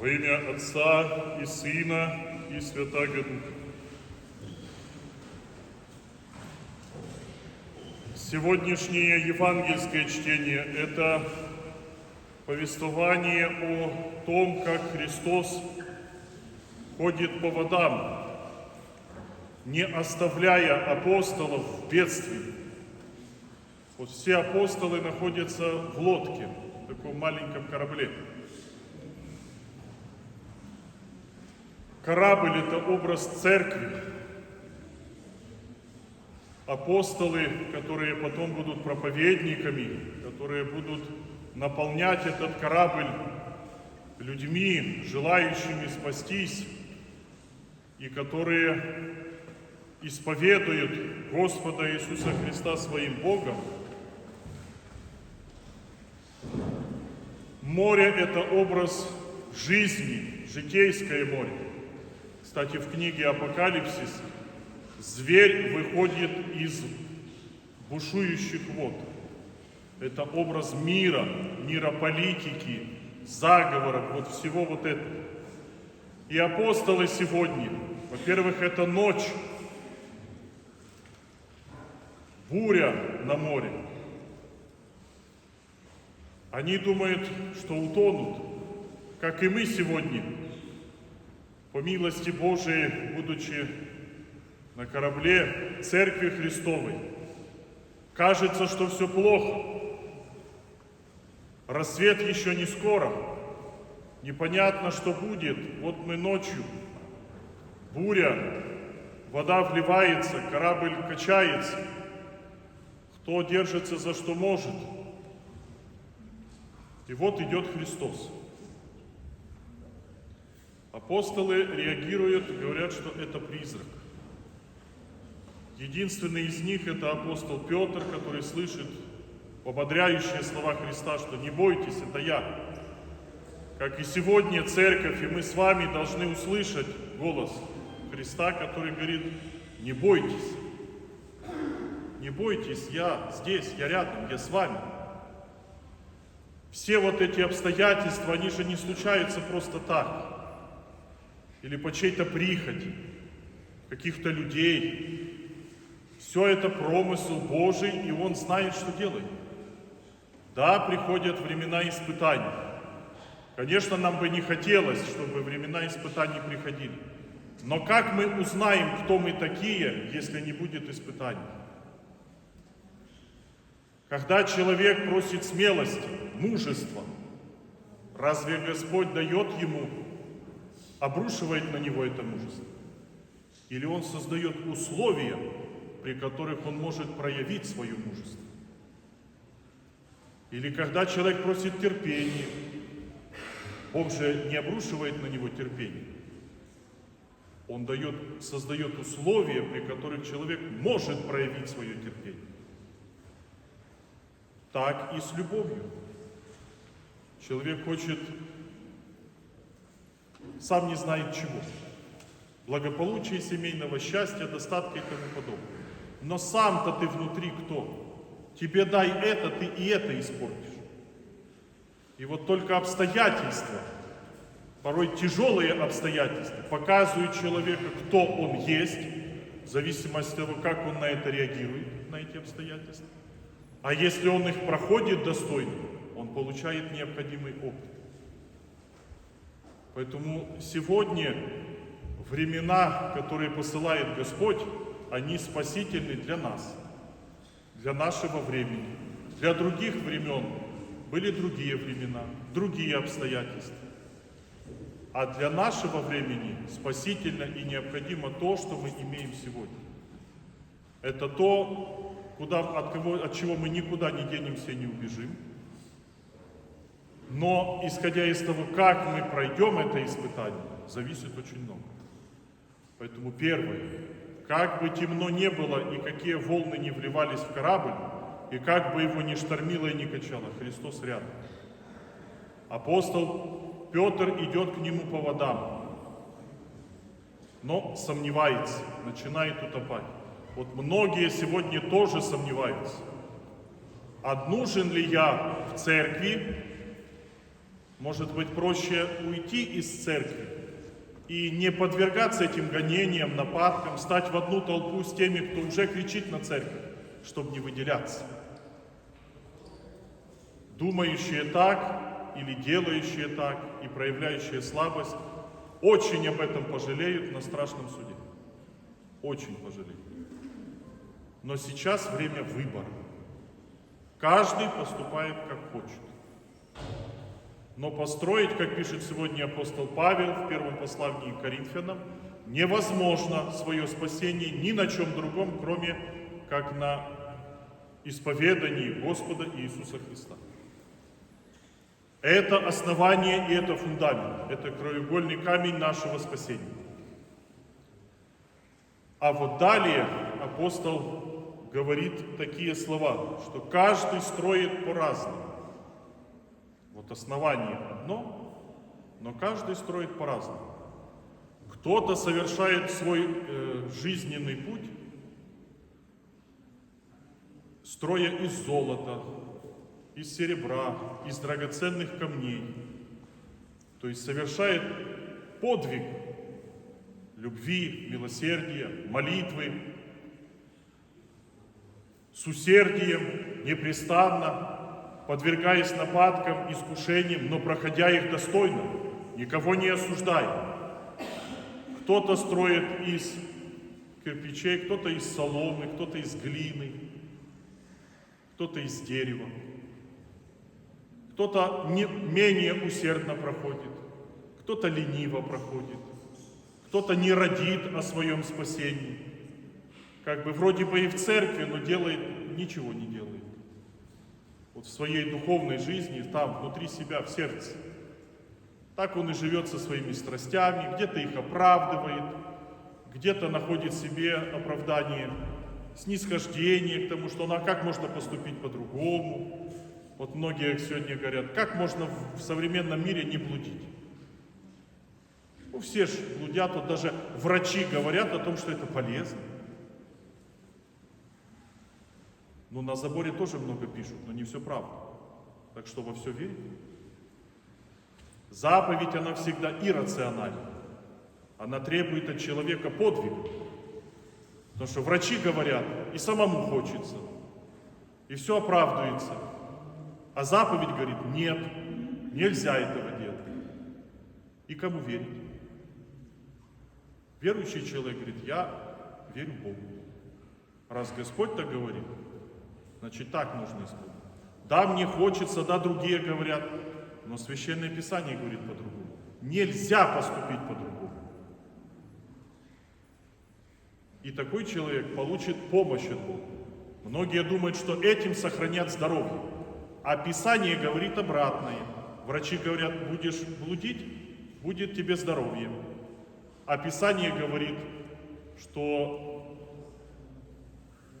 Во имя Отца и Сына и Святаго Духа. Сегодняшнее евангельское чтение – это повествование о том, как Христос ходит по водам, не оставляя апостолов в бедствии. Вот все апостолы находятся в лодке, в таком маленьком корабле. Корабль – это образ церкви. Апостолы, которые потом будут проповедниками, которые будут наполнять этот корабль людьми, желающими спастись, и которые исповедуют Господа Иисуса Христа своим Богом. Море – это образ жизни, житейское море. Кстати, в книге Апокалипсис зверь выходит из бушующих вод. Это образ мира, мира политики, заговоров, вот всего вот этого. И апостолы сегодня, во-первых, это ночь, буря на море. Они думают, что утонут, как и мы сегодня, по милости Божией, будучи на корабле Церкви Христовой. Кажется, что все плохо. Рассвет еще не скоро. Непонятно, что будет. Вот мы ночью. Буря, вода вливается, корабль качается. Кто держится за что может. И вот идет Христос. Апостолы реагируют, говорят, что это призрак. Единственный из них это апостол Петр, который слышит ободряющие слова Христа, что не бойтесь, это я. Как и сегодня церковь, и мы с вами должны услышать голос Христа, который говорит, не бойтесь, не бойтесь, я здесь, я рядом, я с вами. Все вот эти обстоятельства, они же не случаются просто так. Или по чьей-то прихоти, каких-то людей. Все это промысел Божий, и Он знает, что делает. Да, приходят времена испытаний. Конечно, нам бы не хотелось, чтобы времена испытаний приходили. Но как мы узнаем, кто мы такие, если не будет испытаний? Когда человек просит смелости, мужества, разве Господь дает ему, обрушивает на него это мужество? Или он создает условия, при которых он может проявить свое мужество? Или когда человек просит терпения, Бог же не обрушивает на него терпение. Он дает, создает условия, при которых человек может проявить свое терпение так и с любовью. Человек хочет, сам не знает чего. Благополучия семейного счастья, достатка и тому подобное. Но сам-то ты внутри кто? Тебе дай это, ты и это испортишь. И вот только обстоятельства, порой тяжелые обстоятельства, показывают человеку, кто он есть, в зависимости от того, как он на это реагирует, на эти обстоятельства. А если он их проходит достойно, он получает необходимый опыт. Поэтому сегодня времена, которые посылает Господь, они спасительны для нас, для нашего времени. Для других времен были другие времена, другие обстоятельства. А для нашего времени спасительно и необходимо то, что мы имеем сегодня. Это то, куда, от, кого, от чего мы никуда не денемся и не убежим. Но, исходя из того, как мы пройдем это испытание, зависит очень много. Поэтому первое, как бы темно не было и какие волны не вливались в корабль, и как бы его ни штормило и ни качало, Христос рядом. Апостол Петр идет к нему по водам, но сомневается, начинает утопать. Вот многие сегодня тоже сомневаются. А нужен ли я в церкви? Может быть, проще уйти из церкви и не подвергаться этим гонениям, нападкам, стать в одну толпу с теми, кто уже кричит на церковь, чтобы не выделяться. Думающие так или делающие так и проявляющие слабость очень об этом пожалеют на страшном суде. Очень пожалеют. Но сейчас время выбора. Каждый поступает как хочет. Но построить, как пишет сегодня апостол Павел в первом послании к Коринфянам, невозможно свое спасение ни на чем другом, кроме как на исповедании Господа Иисуса Христа. Это основание и это фундамент, это краеугольный камень нашего спасения. А вот далее апостол говорит такие слова, что каждый строит по-разному. Вот основание одно, но каждый строит по-разному. Кто-то совершает свой э, жизненный путь, строя из золота, из серебра, из драгоценных камней. То есть совершает подвиг любви, милосердия, молитвы, с усердием, непрестанно, подвергаясь нападкам, искушениям, но проходя их достойно, никого не осуждая. Кто-то строит из кирпичей, кто-то из соломы, кто-то из глины, кто-то из дерева. Кто-то не, менее усердно проходит, кто-то лениво проходит, кто-то не родит о своем спасении. Как бы вроде бы и в церкви, но делает, ничего не делает. Вот в своей духовной жизни, там, внутри себя, в сердце. Так он и живет со своими страстями, где-то их оправдывает, где-то находит себе оправдание, снисхождение к тому, что ну, а как можно поступить по-другому, вот многие сегодня говорят, как можно в современном мире не блудить? Ну, все же блудят, вот даже врачи говорят о том, что это полезно. Ну, на заборе тоже много пишут, но не все правда. Так что во все верить. Заповедь, она всегда иррациональна. Она требует от человека подвига. Потому что врачи говорят, и самому хочется. И все оправдывается. А заповедь говорит, нет, нельзя этого делать. И кому верить? Верующий человек говорит, я верю Богу. Раз Господь так говорит, значит так нужно исполнить. Да, мне хочется, да, другие говорят, но Священное Писание говорит по-другому. Нельзя поступить по-другому. И такой человек получит помощь от Бога. Многие думают, что этим сохранят здоровье. А Писание говорит обратное. Врачи говорят, будешь блудить, будет тебе здоровье. А Писание говорит, что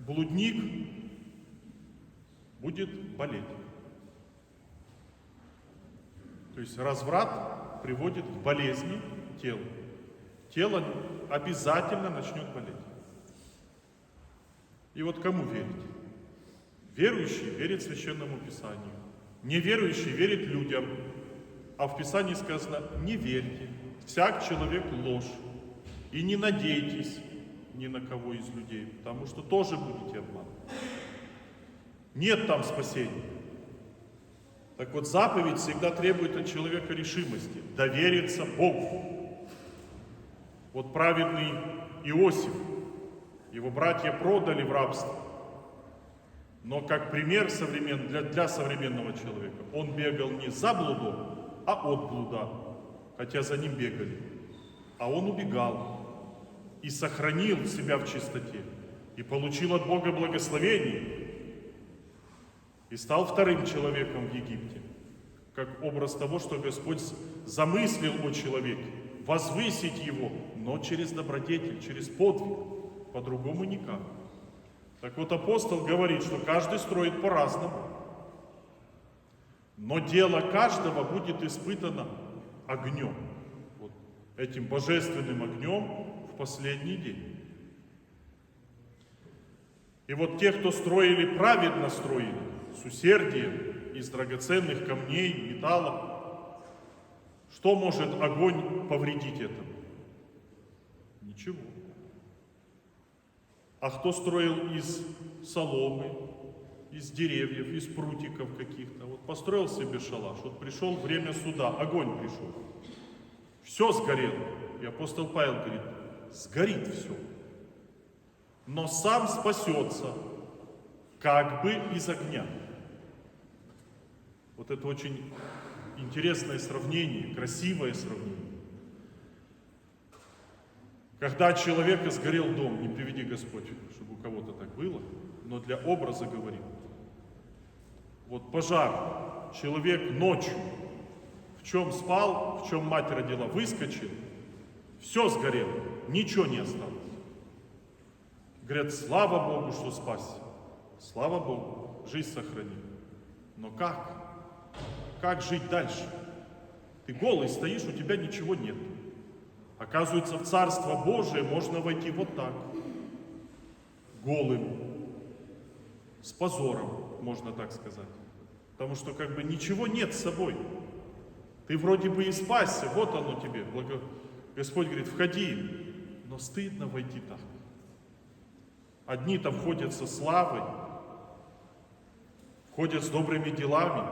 блудник будет болеть. То есть разврат приводит к болезни тела. Тело обязательно начнет болеть. И вот кому верить? Верующий верит Священному Писанию. Неверующий верит людям. А в Писании сказано, не верьте, всяк человек ложь. И не надейтесь ни на кого из людей, потому что тоже будете обманывать. Нет там спасения. Так вот, заповедь всегда требует от человека решимости, довериться Богу. Вот праведный Иосиф, его братья продали в рабство. Но как пример современ, для, для современного человека, он бегал не за блудом, а от блуда, хотя за ним бегали. А он убегал и сохранил себя в чистоте, и получил от Бога благословение, и стал вторым человеком в Египте, как образ того, что Господь замыслил о человеке, возвысить его, но через добродетель, через подвиг, по-другому никак. Так вот апостол говорит, что каждый строит по-разному. Но дело каждого будет испытано огнем. Вот этим божественным огнем в последний день. И вот те, кто строили праведно строили, с усердием, из драгоценных камней, металлов, Что может огонь повредить этому? Ничего. А кто строил из соломы, из деревьев, из прутиков каких-то? Вот построил себе шалаш, вот пришел время суда, огонь пришел. Все сгорело. И апостол Павел говорит, сгорит все. Но сам спасется, как бы из огня. Вот это очень интересное сравнение, красивое сравнение. Когда человека сгорел дом, не приведи Господь, чтобы у кого-то так было, но для образа говорим. Вот пожар, человек ночью, в чем спал, в чем мать родила, выскочил, все сгорело, ничего не осталось. Говорят, слава Богу, что спасся. Слава Богу, жизнь сохранил. Но как? Как жить дальше? Ты голый стоишь, у тебя ничего нет. Оказывается, в Царство Божие можно войти вот так. Голым. С позором, можно так сказать. Потому что как бы ничего нет с собой. Ты вроде бы и спасся, вот оно тебе. Благо... Господь говорит, входи. Но стыдно войти так. Одни-то входят со славой, входят с добрыми делами,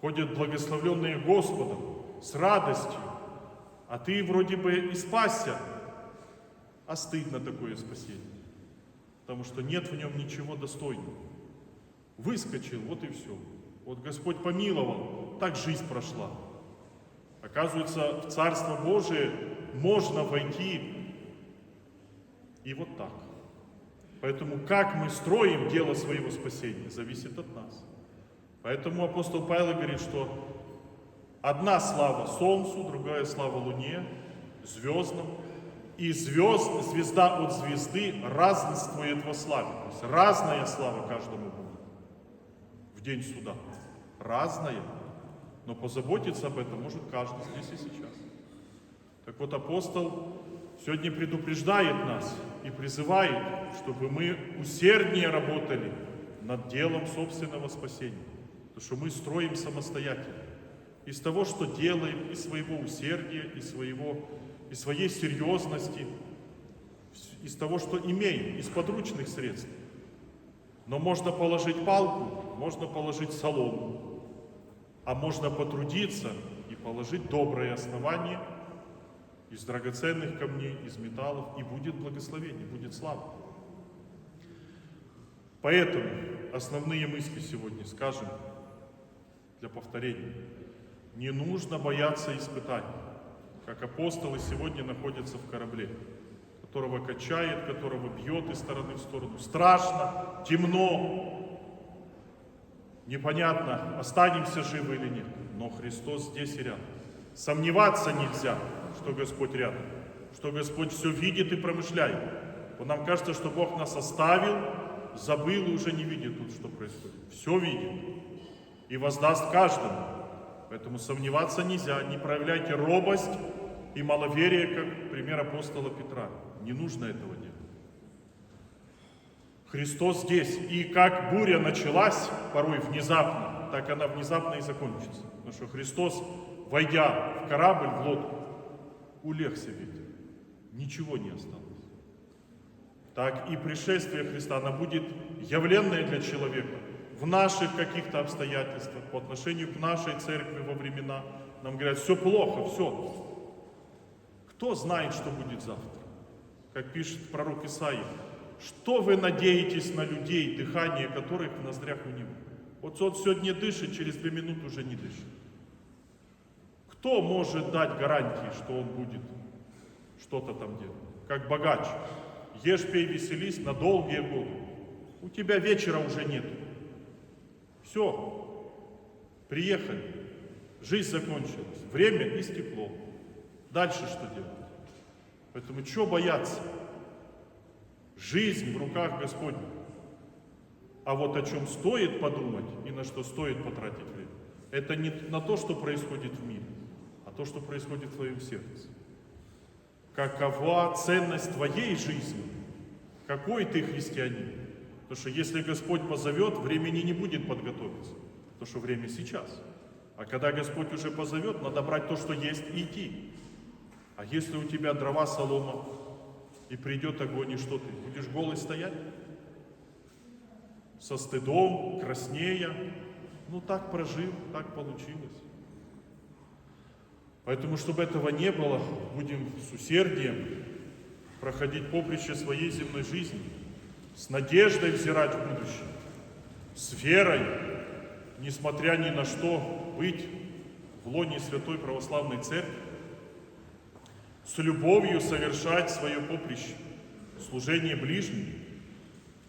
ходят благословленные Господом, с радостью. А ты вроде бы и спасся, а стыдно такое спасение. Потому что нет в нем ничего достойного. Выскочил, вот и все. Вот Господь помиловал, так жизнь прошла. Оказывается, в Царство Божие можно войти и вот так. Поэтому как мы строим дело своего спасения, зависит от нас. Поэтому апостол Павел говорит, что одна слава солнцу, другая слава луне, звездам, и звезд, звезда от звезды разнствует во славе. То есть разная слава каждому будет в день суда. Разная. Но позаботиться об этом может каждый здесь и сейчас. Так вот, апостол сегодня предупреждает нас и призывает, чтобы мы усерднее работали над делом собственного спасения. Потому что мы строим самостоятельно. Из того, что делаем, из своего усердия, из, своего, из своей серьезности, из того, что имеем, из подручных средств. Но можно положить палку, можно положить солому, а можно потрудиться и положить доброе основание – из драгоценных камней, из металлов, и будет благословение, будет слава. Поэтому основные мысли сегодня скажем для повторения. Не нужно бояться испытаний, как апостолы сегодня находятся в корабле, которого качает, которого бьет из стороны в сторону. Страшно, темно, непонятно, останемся живы или нет. Но Христос здесь и рядом. Сомневаться нельзя что Господь рядом, что Господь все видит и промышляет. Вот нам кажется, что Бог нас оставил, забыл и уже не видит тут, что происходит. Все видит и воздаст каждому. Поэтому сомневаться нельзя, не проявляйте робость и маловерие, как пример апостола Петра. Не нужно этого делать. Христос здесь. И как буря началась, порой внезапно, так она внезапно и закончится. Потому что Христос, войдя в корабль, в лодку, улегся ведь, ничего не осталось. Так и пришествие Христа, оно будет явленное для человека в наших каких-то обстоятельствах, по отношению к нашей церкви во времена. Нам говорят, все плохо, все. Кто знает, что будет завтра? Как пишет пророк Исаия, что вы надеетесь на людей, дыхание которых в ноздрях у него? Вот он сегодня дышит, через две минуты уже не дышит. Кто может дать гарантии, что он будет что-то там делать? Как богач. Ешь, пей, веселись на долгие годы. У тебя вечера уже нет. Все. Приехали. Жизнь закончилась. Время истекло. Дальше что делать? Поэтому что бояться? Жизнь в руках Господня. А вот о чем стоит подумать и на что стоит потратить время, это не на то, что происходит в мире, то, что происходит в твоем сердце. Какова ценность твоей жизни? Какой ты христианин? Потому что если Господь позовет, времени не будет подготовиться. Потому что время сейчас. А когда Господь уже позовет, надо брать то, что есть, и идти. А если у тебя дрова, солома, и придет огонь, и что ты? Будешь голый стоять? Со стыдом, краснея. Ну так прожил, так получилось. Поэтому, чтобы этого не было, будем с усердием проходить поприще своей земной жизни, с надеждой взирать в будущее, с верой, несмотря ни на что, быть в лоне Святой Православной Церкви, с любовью совершать свое поприще, служение ближним,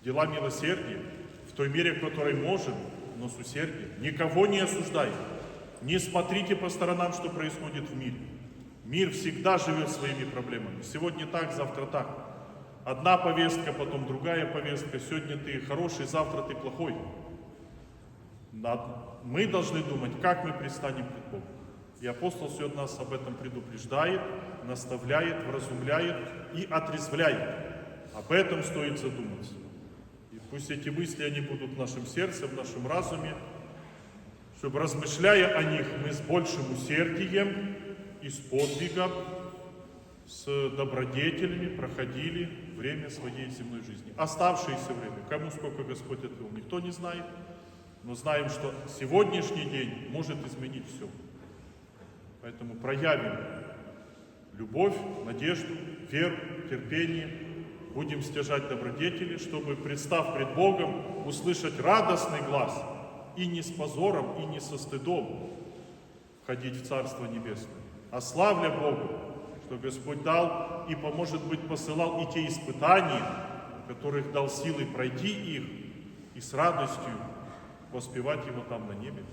дела милосердия, в той мере, в которой можем, но с усердием. Никого не осуждайте. Не смотрите по сторонам, что происходит в мире. Мир всегда живет своими проблемами. Сегодня так, завтра так. Одна повестка, потом другая повестка. Сегодня ты хороший, завтра ты плохой. Мы должны думать, как мы предстанем пред Богом. И апостол сегодня нас об этом предупреждает, наставляет, вразумляет и отрезвляет. Об этом стоит задуматься. И пусть эти мысли, они будут в нашем сердце, в нашем разуме, чтобы, размышляя о них, мы с большим усердием и с подвигом, с добродетелями проходили время своей земной жизни. Оставшееся время, кому сколько Господь отвел, никто не знает, но знаем, что сегодняшний день может изменить все. Поэтому проявим любовь, надежду, веру, терпение, будем стяжать добродетели, чтобы, представ пред Богом, услышать радостный глаз и не с позором, и не со стыдом входить в Царство Небесное, а славля Богу, что Господь дал и, может быть, посылал и те испытания, которых дал силы пройти их, и с радостью воспевать Его там на небе.